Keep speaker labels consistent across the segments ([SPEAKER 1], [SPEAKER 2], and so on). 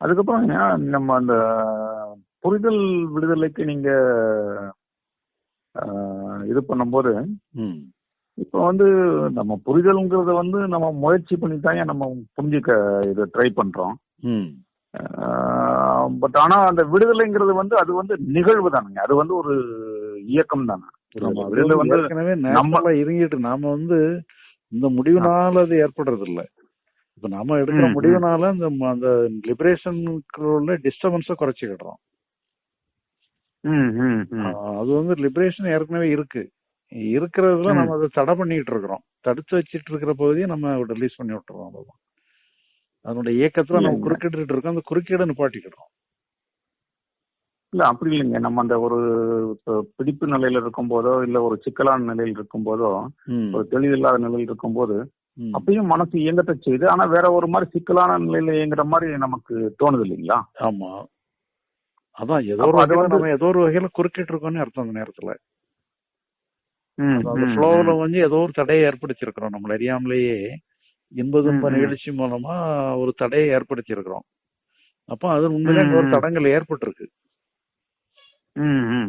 [SPEAKER 1] அதுக்கப்புறம் நம்ம அந்த புரிதல் விடுதலைக்கு நீங்க இது பண்ணும்போது இப்போ வந்து நம்ம புரிதல்ங்கிறத வந்து நம்ம முயற்சி பண்ணி தான் நம்ம புரிஞ்சுக்க இது ட்ரை பண்றோம். பட் ஆனா அந்த விடுதலைங்கிறது வந்து அது வந்து நிகழ்வு தானுங்க. அது வந்து ஒரு இயக்கம் தானே. விடுதலை
[SPEAKER 2] வந்து
[SPEAKER 1] நம்ம-
[SPEAKER 2] இருங்கிட்டு நாம வந்து இந்த முடிவுனால அது ஏற்படுறது இல்ல இப்ப நாம எடுக்கிற. முடிவுனால அந்த ம- அந்த லிபரேஷனுக்குள்ள டிஸ்டர்பன்ஸ குறைச்சிக்கிடுறோம் அது வந்து லிபரேஷன் ஏற்கனவே இருக்கு இருக்கிறதுல. நம்ம அதை தடை பண்ணிட்டு இருக்கிறோம் தடுத்து வச்சிட்டு இருக்கிற பகுதியை நம்ம ரிலீஸ் பண்ணி விட்டுறோம் அவ்வளவுதான் அதனுடைய இயக்கத்துல நம்ம. குறுக்கிட்டு இருக்கோம் அந்த குறுக்கீடை நிப்பாட்டிக்கிறோம்
[SPEAKER 1] இல்ல அப்படி இல்லைங்க நம்ம அந்த ஒரு பிடிப்பு நிலையில இருக்கும் போதோ இல்ல ஒரு சிக்கலான நிலையில் இருக்கும் போதோ ஒரு தெளிவில்லாத நிலையில் இருக்கும் போது. அப்பயும் மனசு இயங்கத்தை செய்யுது. ஆனா வேற ஒரு மாதிரி சிக்கலான நிலையில இயங்குற மாதிரி நமக்கு தோணுது இல்லைங்களா?
[SPEAKER 2] ஆமா. அதான் ஏதோ ஒரு வகையில நம்ம ஏதோ ஒரு வகையில குறுக்கிட்டு இருக்கோம்னு அர்த்தம் அந்த நேரத்துல. ஃப்ளோவில். வந்து ஏதோ ஒரு தடையை ஏற்படுத்தியிருக்கிறோம். நம்மள அறியாமலேயே இன்ப துன்ப
[SPEAKER 1] ம், ம்.
[SPEAKER 2] நிகழ்ச்சி மூலமா ஒரு தடையை ஏற்படுத்தியிருக்கிறோம். அப்போ அது உண்மையிலே ஒரு. தடங்கள் ஏற்பட்டிருக்கு.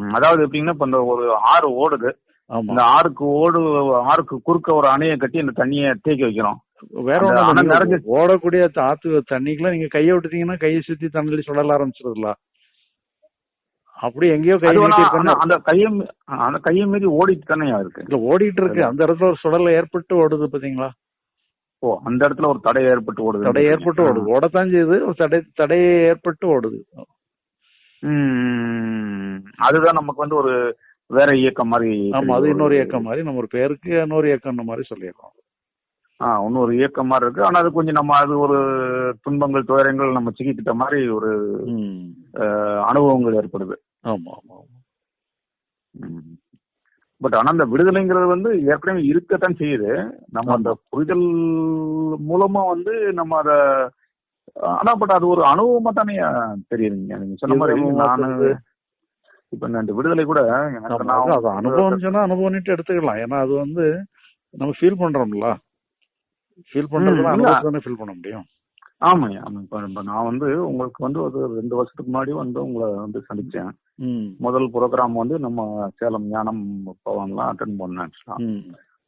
[SPEAKER 1] அதாவது எப்படின்னா இப்ப இந்த ஒரு ஆறு ஓடுது. இந்த ஆறுக்கு ஓடு ஆறுக்கு குறுக்க ஒரு அணையை கட்டி அந்த தண்ணியை தேக்கி வைக்கிறோம்.
[SPEAKER 2] வேற.
[SPEAKER 1] நிறைஞ்சு-
[SPEAKER 2] ஓடக்கூடிய ஆத்து தண்ணிக்குள்ள நீங்க கையை விட்டுட்டீங்கன்னா கையை சுத்தி தண்ணியில் சுடல ஆரம்பிச்சிருதுல. அப்படி எங்கேயோ கை
[SPEAKER 1] அந்த- அந்த கையை மீ- அந்த கையை மீறி ஓடிட்டு தானே இருக்கு.
[SPEAKER 2] இல்ல ஓடிட்டு இருக்கு. அந்த இடத்துல ஒரு சுடல ஏற்பட்டு ஓடுது பாத்தீங்களா?
[SPEAKER 1] ஓ அந்த இடத்துல ஒரு தடை ஏற்பட்டு ஓடுது.
[SPEAKER 2] தடை ஏற்பட்டு ஓடுது. ஓடத்தான் செய்யுது. ஒரு தடை தடை ஏற்பட்டு ஓடுது.
[SPEAKER 1] அதுதான் நமக்கு வந்து ஒரு வேற இயக்கம் மாதிரி
[SPEAKER 2] ஆமா அது. இன்னொரு இயக்கம் மாதிரி நம்ம ஒரு பேருக்கு இன்னொரு இயக்கம் மாதிரி சொல்லிடுறோம்
[SPEAKER 1] ஆ இன்னொரு இயக்கம் மாதிரி இருக்கு. ஆனா அது கொஞ்சம் நம்ம அது ஒரு துன்பங்கள் துயரங்கள் நம்ம சிக்கிக்கிட்ட மாதிரி ஒரு அனுபவங்கள் ஏற்படுது.
[SPEAKER 2] ஆமா ஆமா.
[SPEAKER 1] பட் ஆனா அந்த விடுதலைங்கிறது வந்து ஏற்கனவே இருக்கத்தான் செய்யுது. நம்ம அந்த புரிதல் மூலமா வந்து நம்ம அத ஆனா பட் அது ஒரு அனுபவமா தானே தெரியுதுங்க. நீங்க சொன்ன மாதிரி நானு? இப்ப இந்த விடுதலை கூட
[SPEAKER 2] அனுபவம் சொன்னா எடுத்துக்கலாம். ஏன்னா அது வந்து நம்ம ஃபீல் பண்றோம்ல. ஃபீல் தானே ஃபீல் பண்ண முடியும்.
[SPEAKER 1] ஆமாங்க ஆமா. இப்ப நான் வந்து உங்களுக்கு வந்து ஒரு ரெண்டு வருஷத்துக்கு முன்னாடி வந்து உங்களை வந்து சந்திச்சேன். முதல் ப்ரோக்ராம் வந்து நம்ம சேலம் ஞானம் பவன்லாம் அட்டன் பண்ணேன்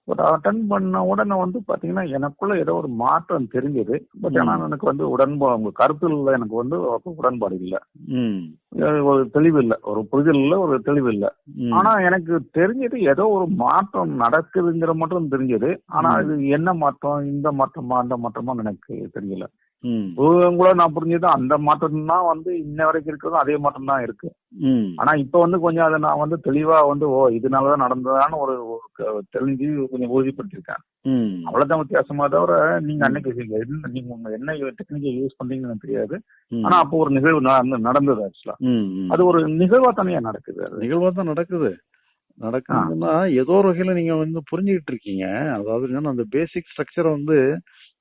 [SPEAKER 1] பட் அட்டன் பண்ண உடனே வந்து பாத்தீங்கன்னா எனக்குள்ள ஏதோ ஒரு மாற்றம் தெரிஞ்சது. பட் ஆனா. எனக்கு வந்து உடன்பாடு உங்க கருத்துல எனக்கு வந்து உடன்பாடு இல்ல. ஒரு தெளிவு இல்ல. ஒரு புரிதல் இல்ல ஒரு தெளிவு இல்ல. ஆனா எனக்கு தெரிஞ்சது ஏதோ ஒரு மாற்றம் நடக்குதுங்கிற மட்டும் தெரிஞ்சது. ஆனா. இது என்ன மாற்றம் இந்த மாற்றமா அந்த மாற்றமா எனக்கு தெரியல. கூட நான் புரிஞ்சது அந்த மாற்றம் தான் வந்து இன்ன வரைக்கும் இருக்கிறதும் அதே மாற்றம் தான் இருக்கு ஆனா இப்ப வந்து கொஞ்சம் அதை நான் வந்து தெளிவா வந்து ஓ இதனாலதான் நடந்ததான்னு ஒரு தெரிஞ்சு கொஞ்சம் உறுதிப்படுத்திருக்கேன் அவ்வளவுதான் வித்தியாசமா தவிர நீங்க அன்னைக்கு நீங்க என்ன- நீங்க என்ன டெக்னிக்கை யூஸ் பண்றீங்கன்னு தெரியாது. ஆனா அப்போ ஒரு நிகழ்வு நட- நடந்தது ஆக்சுவலா. அது ஒரு நிகழ்வா தானே நடக்குது
[SPEAKER 2] நிகழ்வா தான் நடக்குது. நடக்குதுன்னா ஏதோ ஒரு வகையில நீங்க வந்து புரிஞ்சுக்கிட்டு இருக்கீங்க. அதாவது என்னன்னா அந்த பேசிக் ஸ்ட்ரக்சரை வந்து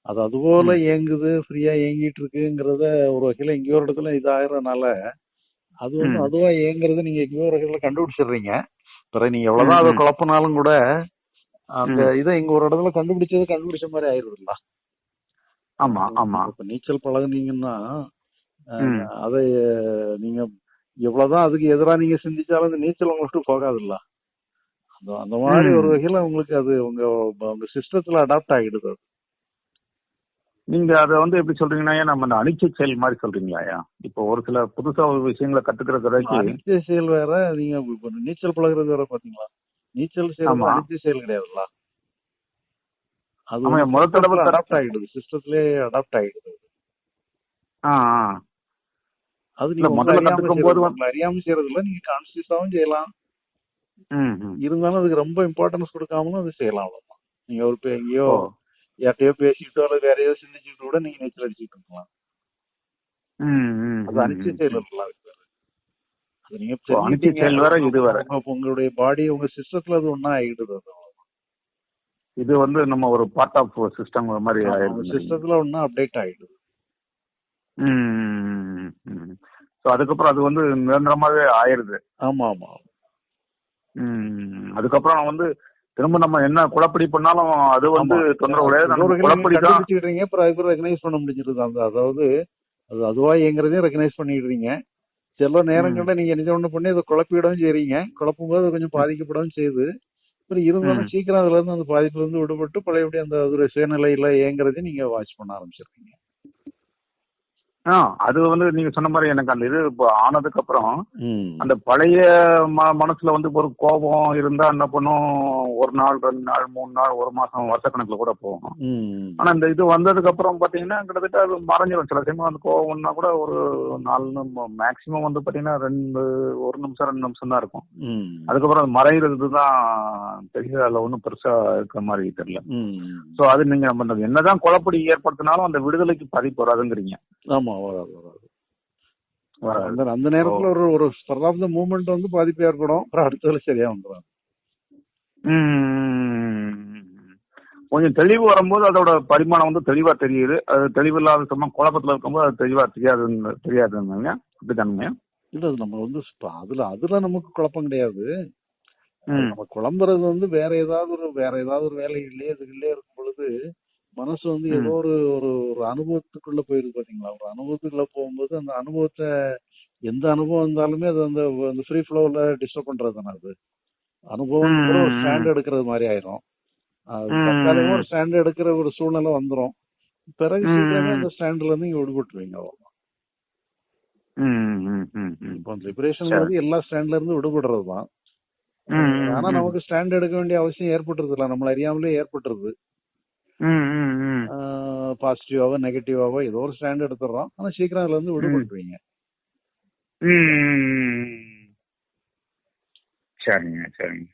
[SPEAKER 2] அது அது போல இயங்குது ஃப்ரீயா இயங்கிட்டு இருக்குங்கிறத ஒரு வகையில எங்கேயோ ஒரு இடத்துல இதாகிறதுனால அது வந்து. அதுவா இயங்குறது நீங்க எங்கேயோ ஒரு வகையில கண்டுபிடிச்சிடுறீங்க பிறகு நீங்க எவ்வளவுதான் அதை. குழப்பினாலும் கூட அந்த. இதை இங்க ஒரு இடத்துல கண்டுபிடிச்சது கண்டுபிடிச்ச மாதிரி ஆயிருதுல்ல
[SPEAKER 1] ஆமா ஆமா
[SPEAKER 2] இப்ப நீச்சல் பழகுனீங்கன்னா. அதை நீங்க எவ்வளவுதான் அதுக்கு எதிரா நீங்க சிந்திச்சாலும் அந்த நீச்சல் உங்களுக்கு போகாதுல்ல அந்த மாதிரி. ஒரு வகையில உங்களுக்கு அது உங்க உங்க சிஸ்டத்துல அடாப்ட் ஆகிடுது.
[SPEAKER 1] நீங்க அதை வந்து எப்படி சொல்றீங்கன்னா நம்ம இந்த அனிச்சை செயல் மாதிரி சொல்றீங்களா இப்போ ஒரு சில புதுசா ஒரு விஷயங்களை கத்துக்கிறது வரைக்கும்
[SPEAKER 2] அனித்திய செயல் வேற நீங்க நீச்சல் பழகுறது வேற பாத்தீங்களா நீச்சல் செயல். அனித்திய செயல் கிடையாதுல்ல அது
[SPEAKER 1] முதல் தடவை
[SPEAKER 2] அடாப்ட் ஆகிடுது சிஸ்டத்திலே அடாப்ட் ஆகிடுது
[SPEAKER 1] ஆ ஆ.
[SPEAKER 2] அது நீங்க
[SPEAKER 1] முதல்ல கத்துக்கும் போது
[SPEAKER 2] அறியாம செய்யறது இல்ல நீங்க கான்சியஸாவும் செய்யலாம். இருந்தாலும் அதுக்கு ரொம்ப இம்பார்ட்டன்ஸ் கொடுக்காமலும் அது செய்யலாம் அவ்வளவுதான் நீங்க ஒரு எங்கேயோ. யார்கிட்டயோ பேசிக்கிட்டோ அல்லது வேற ஏதோ சிந்திச்சுட்டு கூட நீங்க நீச்சல் அடிச்சுட்டு இருக்கலாம். அது அனிச்சை. செயல் இருக்கலாம் உங்களுடைய பாடி உங்க சிஸ்டத்துல அது ஒன்னா ஆகிடுது
[SPEAKER 1] இது வந்து நம்ம ஒரு பார்ட் ஆஃப் சிஸ்டம் மாதிரி ஆயிடுது
[SPEAKER 2] சிஸ்டத்துல ஒன்னா அப்டேட் ஆகிடுது
[SPEAKER 1] ஸோ அதுக்கப்புறம் அது வந்து நிரந்தரமாவே ஆயிருது
[SPEAKER 2] ஆமா ஆமா
[SPEAKER 1] ம். அதுக்கப்புறம் நான் வந்து திரும்ப நம்ம என்ன குழப்படி பண்ணாலும் அது வந்து. தொந்தரவு கிடையாது.
[SPEAKER 2] அப்புறம் அதுக்கு ரெகனைஸ் பண்ண முடிஞ்சிருது. அந்த அதாவது அது அதுவா இயங்குறதையும் ரெக்கனைஸ் பண்ணிடுறீங்க சில நேரங்கள்ல நீங்க என்ன ஒண்ணு பண்ணி அதை குழப்பிடவும் செய்றீங்க. குழப்பும் போது அது கொஞ்சம் பாதிக்கப்படவும் செய்யுது. அப்புறம் இருந்தாலும். சீக்கிரம் அதுல இருந்து அந்த பாதிப்புல இருந்து விடுபட்டு பழையபடி அந்த ஒரு சுயநிலையில இயங்குறதையும் நீங்க வாட்ச் பண்ண ஆரம்பிச்சிருக்கீங்க.
[SPEAKER 1] அது வந்து நீங்க சொன்ன மாதிரி எனக்கு அந்த இது ஆனதுக்கு அப்புறம். அந்த பழைய மனசுல வந்து ஒரு கோபம் இருந்தா என்ன பண்ணும் ஒரு நாள் ரெண்டு நாள் மூணு நாள் ஒரு மாசம் வருஷக்கணக்குல கூட போகும். ஆனா இந்த இது வந்ததுக்கு அப்புறம் பாத்தீங்கன்னா கிட்டத்தட்ட அது மறைஞ்சிடும் சில சமயம் அந்த கோவம்னா கூட ஒரு நாலு மேக்சிமம் வந்து பாத்தீங்கன்னா ரெண்டு ஒரு நிமிஷம் ரெண்டு நிமிஷம் தான் இருக்கும். அதுக்கப்புறம் அது மறைகிறது தான் பெரிய அதுல ஒன்றும் பெருசா இருக்கிற மாதிரி தெரியல. சோ அது நீங்க நம்ம என்னதான் குழப்படி ஏற்படுத்தினாலும் அந்த விடுதலைக்கு பாதிப்பு வராதுங்கிறீங்க
[SPEAKER 2] ஆமா வராது வராது
[SPEAKER 1] வராது.
[SPEAKER 2] அந்த அந்த நேரத்துல ஒரு ஒரு ஸ்பர் ஆஃப் த மூமெண்ட் வந்து பாதிப்பு ஏற்படும். அப்புறம் அடுத்ததுல சரியா வந்துடும்.
[SPEAKER 1] கொஞ்சம் தெளிவு வரும்போது அதோட பரிமாணம் வந்து தெளிவா தெரியுது. அது தெளிவில்லாத சும்மா குழப்பத்துல இருக்கும்போது அது தெளிவா தெரியாது தெரியாதுங்க அப்படித்தானுங்க
[SPEAKER 2] இல்ல அது நம்ம வந்து அதுல அதுல நமக்கு குழப்பம் கிடையாது. நம்ம குழம்புறது வந்து வேற ஏதாவது ஒரு வேற ஏதாவது ஒரு வேலைகள்லயே இதுக்குள்ளே இருக்கும் பொழுது மனசு வந்து. ஏதோ ஒரு ஒரு ஒரு அனுபவத்துக்குள்ள போயிருக்கு பாத்தீங்களா ஒரு அனுபவத்துக்குள்ள போகும்போது அந்த அனுபவத்தை எந்த அனுபவம் இருந்தாலுமே அது அந்த அந்த ஃப்ரீ ஃப்ளோல டிஸ்டர்ப் பண்றது தானே அது அனுபவம்
[SPEAKER 1] ம்,
[SPEAKER 2] ஒரு ஸ்டாண்ட் எடுக்கிறது மாதிரி ஆயிரும் அது தற்காலிகமா. ஒரு ஸ்டாண்ட் எடுக்கிற ஒரு சூழ்நிலை வந்துரும் பிறகு சீக்கிரமே. அந்த ஸ்டாண்ட்ல இருந்து இங்க விடுபட்டுருவீங்க
[SPEAKER 1] ம்.
[SPEAKER 2] இப்போ லிபரேஷன் எல்லா ஸ்டாண்ட்ல இருந்து விடுபடுறது தான் ஆனா. நமக்கு ஸ்டாண்ட் எடுக்க வேண்டிய அவசியம் ஏற்பட்டுருது இல்ல நம்மள அறியாமலே ஏற்பட்டுருது. பாசிட்டிவாவோ நெகட்டிவாவோ ஏதோ ஒரு ஸ்டாண்ட் எடுத்துடுறோம். ஆனா சீக்கிரம் அதுல இருந்து
[SPEAKER 1] ம். சரிங்க சரிங்க.